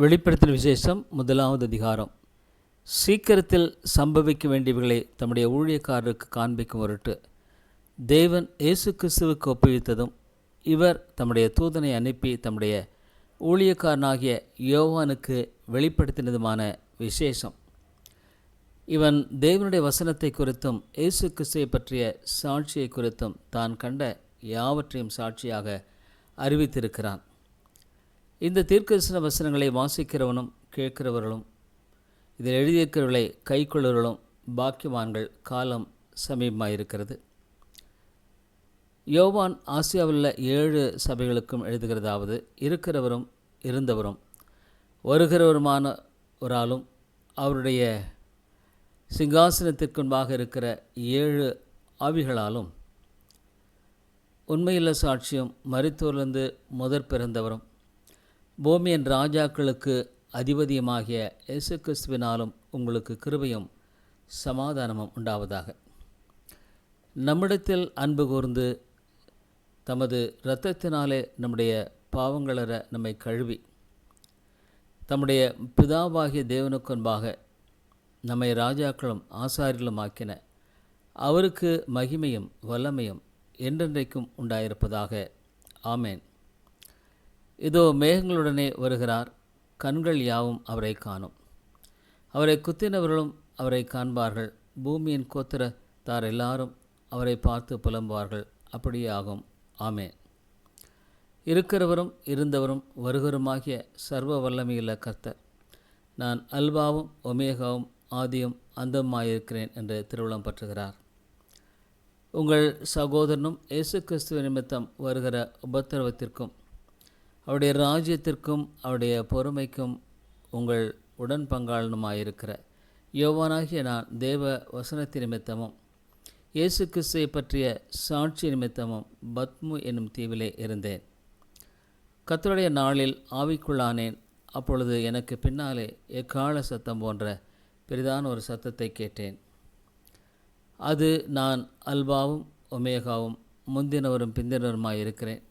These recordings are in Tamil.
வெளிப்படுத்தின விசேஷம் முதலாவது அதிகாரம். சீக்கிரத்தில் சம்பவிக்க வேண்டியவைகளை தம்முடைய ஊழியக்காரருக்கு காண்பிக்கும் பொருட்டு தேவன் இயேசு கிறிஸ்துவுக்கு ஒப்புவித்ததும் இவர் தம்முடைய தூதனை அனுப்பி தம்முடைய ஊழியக்காரனாகிய யோவானுக்கு வெளிப்படுத்தினதுமான விசேஷம். இவன் தேவனுடைய வசனத்தை குறித்தும் இயேசு கிறிஸ்துவை பற்றிய சாட்சியை குறித்தும் தான் கண்ட யாவற்றையும் சாட்சியாக அறிவித்திருக்கிறான். இந்த தீர்க்கதரிசன வசனங்களை வாசிக்கிறவனும் கேட்கிறவர்களும் இதில் எழுதியிருக்கிறவர்களை கைக்கொள்ளவர்களும் பாக்கியவான்கள் காலம் சமீபமாயிருக்கிறது. யோவான் ஆசியாவில் ஏழு சபைகளுக்கும் எழுதுகிறதாவது இருக்கிறவரும் இருந்தவரும் வருகிறவருமான ஒரு ஆளும் அவருடைய சிங்காசனத்திற்குன்பாக இருக்கிற ஏழு ஆவிகளாலும் உண்மையுள்ள சாட்சியும் மருத்துவர்லேருந்து முதற் பிறந்தவரும் பூமியின் ராஜாக்களுக்கு அதிபதியுமாகிய இயேசு கிறிஸ்துவினாலும் உங்களுக்கு கிருபையும் சமாதானமும் உண்டாவதாக. நம்மிடத்தில் அன்பு கூர்ந்து தமது இரத்தத்தினாலே நம்முடைய பாவங்களற நம்மை கழுவி தம்முடைய பிதாவாகிய தேவனுக்கொன்பாக நம்மை ராஜாக்களும் ஆசாரிகளும் ஆக்கின அவருக்கு மகிமையும் வல்லமையும் என்றென்றைக்கும் உண்டாயிருப்பதாக. ஆமேன். இதோ மேகங்களுடனே வருகிறார் கண்கள் யாவும் அவரை காணும். அவரை குத்தினவர்களும் அவரை காண்பார்கள். பூமியின் கோத்திரத்தார் எல்லாரும் அவரை பார்த்து புலம்புவார்கள். அப்படியே ஆகும். ஆமே இருக்கிறவரும் இருந்தவரும் வருகருமாகிய சர்வ வல்லமையுள்ள கர்த்தர். நான் அல்வாவும் ஒமேகாவும் ஆதியும் அந்தமாயிருக்கிறேன் என்று திருவிழம் பற்றுகிறார். உங்கள் சகோதரனும் இயேசு கிறிஸ்துவ நிமித்தம் வருகிற உபத்திரவத்திற்கும் அவருடைய ராஜ்யத்திற்கும் அவருடைய பொறுமைக்கும் உங்கள் உடன் பங்காளனுமாயிருக்கிற யோவானாகிய நான் தேவ வசனத்தின் நிமித்தமும் இயேசு கிறிஸ்துவை பற்றிய சாட்சி நிமித்தமும் பத்மு என்னும் தீவிலே இருந்தேன். கத்தருடைய நாளில் ஆவிக்குள்ளானேன். அப்பொழுது எனக்கு பின்னாலே எக்கால சத்தம் போன்ற பெரிதான ஒரு சத்தத்தை கேட்டேன். அது நான் அல்பாவும் ஒமேகாவும் முந்தினவரும் பிந்தினவருமாய் இருக்கிறேன்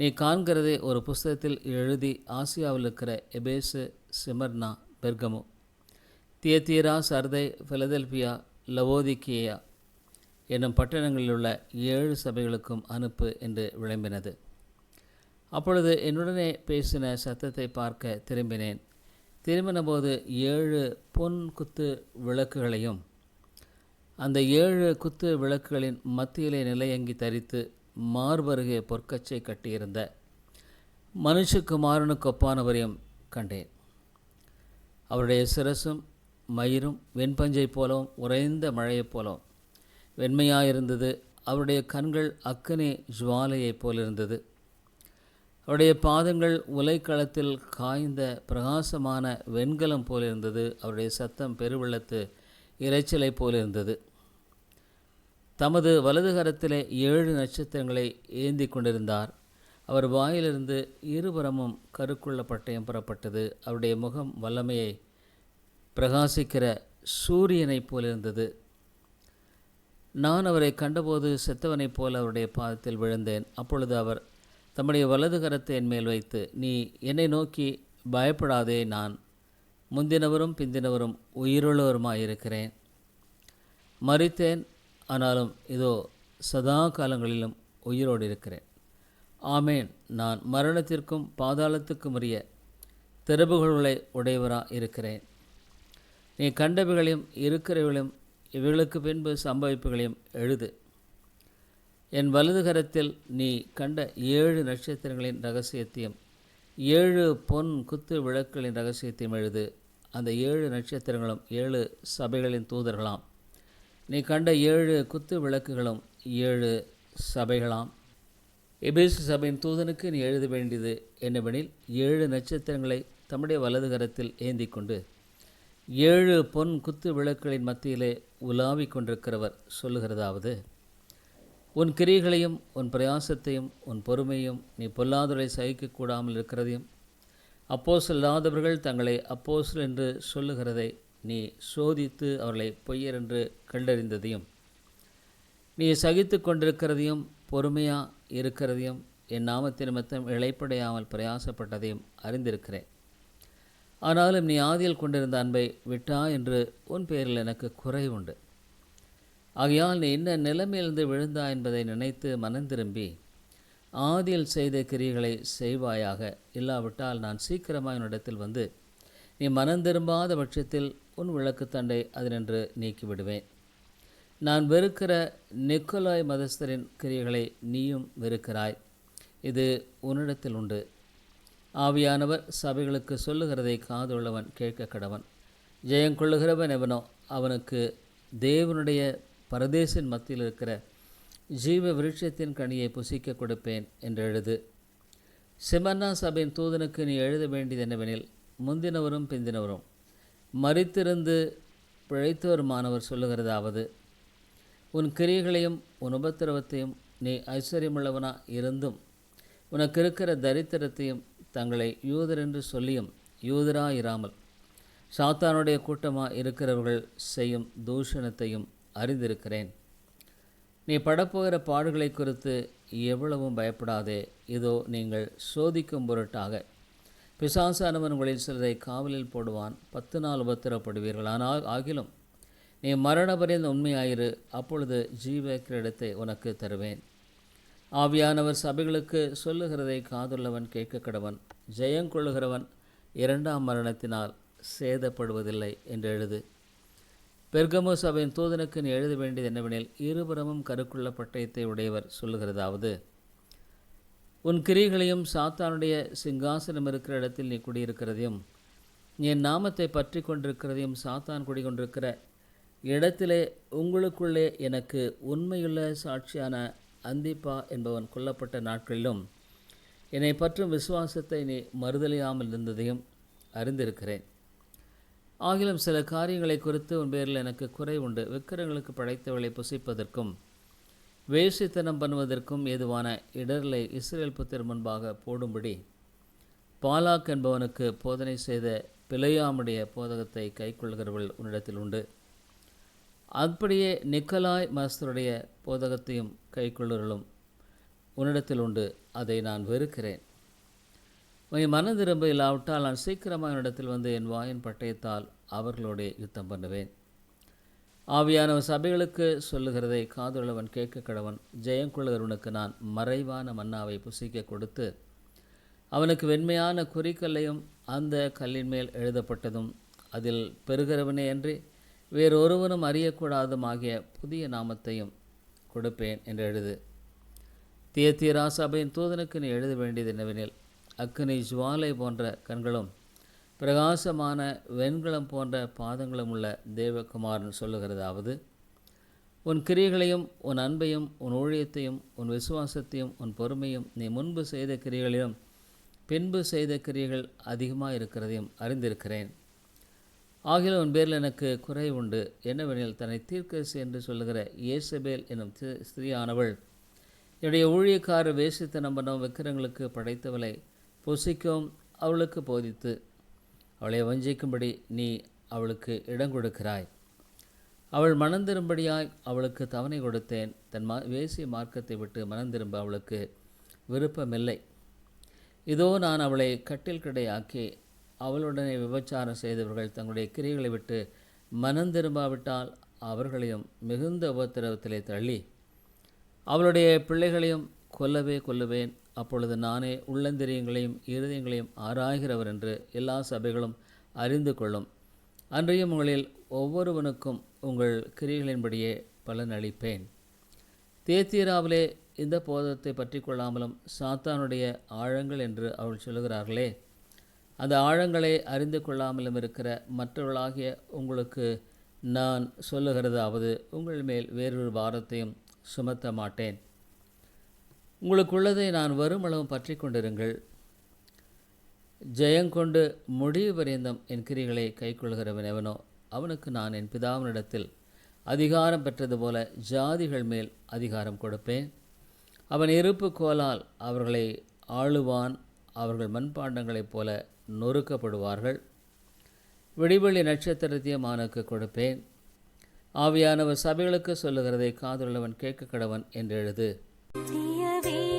நீ காண்கிறதை ஒரு புஸ்தகத்தில் எழுதி ஆசியாவில் இருக்கிற Ephesus Smyrna Pergamum. Thyatira Sardis Philadelphia Laodicea என்னும் பட்டணங்களில் உள்ள ஏழு சபைகளுக்கும் அனுப்பு என்று விளம்பினது. அப்பொழுது என்னுடனே பேசின சத்தத்தை பார்க்க திரும்பினேன். திரும்பினபோது ஏழு பொன் குத்து விளக்குகளையும் அந்த ஏழு குத்து விளக்குகளின் மத்தியிலே நிலையங்கி தரித்து மார்பருகே பொற்கச்சை கட்டியிருந்த மனுஷகுமாரனுக்கு ஒப்பானவரையும் கண்டேன். அவருடைய சிரசும் மயிரும் வெண்பஞ்சை போலவும் உறைந்த மழையைப் போலவும் வெண்மையாயிருந்தது. அவருடைய கண்கள் அக்கனே ஜுவாலையைப் போலிருந்தது. அவருடைய பாதங்கள் உலைக்களத்தில் காய்ந்த பிரகாசமான வெண்கலம் போலிருந்தது. அவருடைய சத்தம் பெருவெள்ளத்து இறைச்சலை போலிருந்தது. தமது வலது கரத்திலே ஏழு நட்சத்திரங்களை ஏந்தி கொண்டிருந்தார். அவர் வாயிலிருந்து இருபுறமும் கருக்குள்ள பட்டயம் புறப்பட்டது. அவருடைய முகம் வல்லமையை பிரகாசிக்கிற சூரியனைப் போலிருந்தது. நான் அவரை கண்டபோது செத்தவனைப் போல் அவருடைய பாதத்தில் விழுந்தேன். அப்பொழுது அவர் தம்முடைய வலது கரத்தை என் மேல் வைத்து நீ என்னை நோக்கி பயப்படாதே நான் முந்தினவரும் பிந்தினவரும் உயிருள்ளவருமாயிருக்கிறேன். மறித்தேன் ஆனாலும் இதோ சதா காலங்களிலும் உயிரோடு இருக்கிறேன். ஆமேன். நான் மரணத்திற்கும் பாதாளத்துக்கும் உரிய திறப்புகளை உடையவராக இருக்கிறேன். நீ கண்டவைகளையும் இருக்கிறவைகளையும் இவைகளுக்கு பின்பு சம்பவிப்புகளையும் எழுது. என் வலது கரத்தில் நீ கண்ட ஏழு நட்சத்திரங்களின் ரகசியத்தையும் ஏழு பொன் குத்து விளக்குகளின் ரகசியத்தையும் எழுது. அந்த ஏழு நட்சத்திரங்களும் ஏழு சபைகளின் தூதர்களாம். நீ கண்ட ஏழு குத்து விளக்குகளும் ஏழு சபைகளாம். எபேசு சபையின் தூதனுக்கு நீ எழுத வேண்டியது என்னவெனில் ஏழு நட்சத்திரங்களை தம்முடைய வலது கரத்தில் ஏந்தி கொண்டு ஏழு பொன் குத்து விளக்குகளின் மத்தியிலே உலாவிக் கொண்டிருக்கிறவர் சொல்லுகிறதாவது உன் கிரிகளையும் உன் பிரயாசத்தையும் உன் பொறுமையும் நீ பொல்லாதவரை சகிக்கக்கூடாமல் இருக்கிறதையும் அப்போசல் இல்லாதவர்கள் தங்களை அப்போசல் என்று சொல்லுகிறதை நீ சோதித்து அவர்களை பொய்யர் என்று கண்டறிந்ததையும் நீ சகித்து கொண்டிருக்கிறதையும் பொறுமையாக இருக்கிறதையும் என் நாமத்தின் நிமித்தம் இழைப்படையாமல் பிரயாசப்பட்டதையும் அறிந்திருக்கிறேன். ஆனாலும் நீ ஆதியில் கொண்டிருந்த அன்பை விட்டா என்று உன் பேரில் எனக்கு குறை உண்டு. ஆகையால் நீ என்ன நிலைமையிலிருந்து விழுந்தா என்பதை நினைத்து மனம் திரும்பி ஆதியில் செய்த கிரிகளை செய்வாயாக. இல்லாவிட்டால் நான் சீக்கிரமாக என்னிடத்தில் வந்து நீ மனம் திரும்பாத பட்சத்தில் உன் விளக்குத்தண்டை அதனென்று நீக்கிவிடுவேன். நான் வெறுக்கிற நிக்கோலாய் மதஸ்தரின் கிரியைகளை நீயும் வெறுக்கிறாய். இது உன்னிடத்தில் உண்டு. ஆவியானவர் சபைகளுக்கு சொல்லுகிறதை காதுள்ளவன் கேட்க கடவன். ஜெயங்கொள்ளுகிறவன் எவனோ அவனுக்கு தேவனுடைய பரதேசின் மத்தியில் இருக்கிற ஜீவ விருட்சத்தின் கனியை புசிக்க கொடுப்பேன் என்று எழுது. சிமன்னா சபையின் தூதனுக்கு நீ எழுத வேண்டியது என்னவெனில் முந்தினவரும் பிந்தினவரும். மறித்திருந்து பிழைத்தோருமானவர் சொல்லுகிறதாவது உன் கிரியைகளையும் உன் உபத்திரவத்தையும் நீ ஐஸ்வர்யமுள்ளவனா இருந்தும் உனக்கு இருக்கிற தரித்திரத்தையும் தங்களை யூதர் என்று சொல்லியும் யூதராயிராமல் சாத்தானுடைய கூட்டமாக இருக்கிறவர்கள் செய்யும் தூஷணத்தையும் அறிந்திருக்கிறேன். நீ படப்போகிற பாடுகளை குறித்து எவ்வளவும் பயப்படாதே. இதோ நீங்கள் சோதிக்கும் பொருட்டாக பிசாசானவன் உங்களில் சிலரை காவலில் போடுவான். பத்து நாள் உபத்திரப்படுவீர்கள். ஆனால் ஆகிலும் நீ மரணபரியந்த உண்மையாயிரு. அப்பொழுது ஜீவ கிரீடத்தை உனக்கு தருவேன். ஆவியானவர் சபைகளுக்கு சொல்லுகிறதை காதுள்ளவன் கேட்க கடவன் ஜெயங்கொள்ளுகிறவன் இரண்டாம் மரணத்தினால் சேதப்படுவதில்லை என்று எழுது. பெர்கமோ சபையின் தூதனுக்கு நீ எழுத வேண்டியது என்னவெனில் இருபுறமும் கருக்குள்ள பட்டயத்தை உடையவர் சொல்லுகிறதாவது உன் கிரிகளையும் சாத்தானுடைய சிங்காசனம் இருக்கிற இடத்தில் நீ குடியிருக்கிறதையும் என் நாமத்தை பற்றி கொண்டிருக்கிறதையும் சாத்தான் குடிகொண்டிருக்கிற இடத்திலே உங்களுக்குள்ளே எனக்கு உண்மையுள்ள சாட்சியான அந்திப்பா என்பவன் கொல்லப்பட்ட நாட்களிலும் என்னை பற்றும் விசுவாசத்தை நீ மறுதலியாமல் இருந்ததையும் அறிந்திருக்கிறேன். ஆகிலும் சில காரியங்களை குறித்து உன் பேரில் எனக்கு குறை உண்டு. விக்கிரங்களுக்கு படைத்தவளை புசிப்பதற்கும் வேசித்தனம் பண்ணுவதற்கும் ஏதுவான இடர்களை இஸ்ரேல் புத்திர முன்பாக போடும்படி பாலாக் என்பவனுக்கு போதனை செய்த பிழையாமுடைய போதகத்தை கைக்கொள்கிறவர்கள் உன்னிடத்தில் உண்டு. அப்படியே நிக்கலாய் மாஸ்தருடைய போதகத்தையும் கைக்கொள்ளுகளும் உன்னிடத்தில் உண்டு. அதை நான் வெறுக்கிறேன். உன் மனம் திரும்ப இல்லாவிட்டால் நான் சீக்கிரமாக என்னிடத்தில் வந்து என் வாயின் பட்டயத்தால் அவர்களோட யுத்தம் பண்ணுவேன். ஆவியானவன் சபைகளுக்கு சொல்லுகிறதை காதுள்ளவன் கேட்க கடவன். ஜெயங்குள்ளகருவனுக்கு நான் மறைவான மன்னாவை புசிக்க கொடுத்து அவனுக்கு வெண்மையான குறிக்கல்லையும் அந்த கல்லின் மேல் எழுதப்பட்டதும் அதில் பெறுகிறவனே அன்றி வேறொருவனும் அறியக்கூடாதும் ஆகிய புதிய நாமத்தையும் கொடுப்பேன் என்று எழுது. தியத்தீரா சபையின் தூதனுக்கு நீ எழுத வேண்டியது என்னவெனில் அக்கினி ஜுவாலை போன்ற கண்களும் பிரகாசமான வெண்கலம் போன்ற பாதங்களும் உள்ள தேவகுமாரன் சொல்லுகிறதாவது உன் கிரியைகளையும் உன் அன்பையும் உன் ஊழியத்தையும் உன் விசுவாசத்தையும் உன் பொறுமையும் நீ முன்பு செய்த கிரியைகளிலும் பின்பு செய்த கிரியைகள் அதிகமாக இருக்கிறதையும் அறிந்திருக்கிறேன். ஆகில உன் பேரில் எனக்கு குறை உண்டு. என்னவெனில் தன்னை தீர்க்கசி என்று சொல்லுகிற இயேசபேல் எனும் ஸ்திரீயானவள் என்னுடைய ஊழியக்கார வேசித்த நம்பனும் விக்கிரங்களுக்கு படைத்தவளை புசிக்கும் அவளுக்கு போதித்து அவளை வஞ்சிக்கும்படி நீ அவளுக்கு இடம் கொடுக்கிறாய். அவள் மனந்திரும்படியாய் அவளுக்கு தவணை கொடுத்தேன். தன் மா வேசிய மார்க்கத்தை விட்டு மனந்திரும்ப அவளுக்கு விருப்பமில்லை. இதோ நான் அவளை கட்டில் கடையாக்கி அவளுடனே விபச்சாரம் செய்தவர்கள் தங்களுடைய கிரைகளை விட்டு மனந்திரும்பாவிட்டால் அவர்களையும் மிகுந்த உபத்திரவத்திலே தள்ளி அவளுடைய பிள்ளைகளையும் கொல்லவே கொல்லுவேன். அப்பொழுது நானே உள்ளந்திரியங்களையும் இருதயங்களையும் ஆராய்கிறவர் என்று எல்லா சபைகளும் அறிந்து கொள்ளும். அன்றையும் உங்களில் ஒவ்வொருவனுக்கும் உங்கள் கிரிகளின்படியே பலன் அளிப்பேன். தேத்தீராவிலே இந்த போதத்தை பற்றி கொள்ளாமலும் சாத்தானுடைய ஆழங்கள் என்று அவள் சொல்லுகிறார்களே அந்த ஆழங்களை அறிந்து கொள்ளாமலும் இருக்கிற மற்றவர்களாகிய உங்களுக்கு நான் சொல்லுகிறதாவது உங்கள் மேல் வேறொரு பாரத்தையும் சுமத்த மாட்டேன். உங்களுக்குள்ளதை நான் வருமளவும் பற்றி கொண்டிருங்கள். ஜெயங்கொண்டு முடிவு பரியந்தம் என் கிரிகளை கைக்கொள்கிறவன் எவனோ அவனுக்கு நான் என் பிதாவினிடத்தில் அதிகாரம் பெற்றது போல ஜாதிகள் மேல் அதிகாரம் கொடுப்பேன். அவன் இருப்பு கோலால் அவர்களை ஆளுவான் அவர்கள் மண்பாண்டங்களைப் போல நொறுக்கப்படுவார்கள். விடிவெளி நட்சத்திரத்தையும் அவனுக்கு கொடுப்பேன். ஆவியானவர் சபைகளுக்கு சொல்லுகிறதை காதுள்ளவன் கேட்க கடவன் என்று எழுது. movie.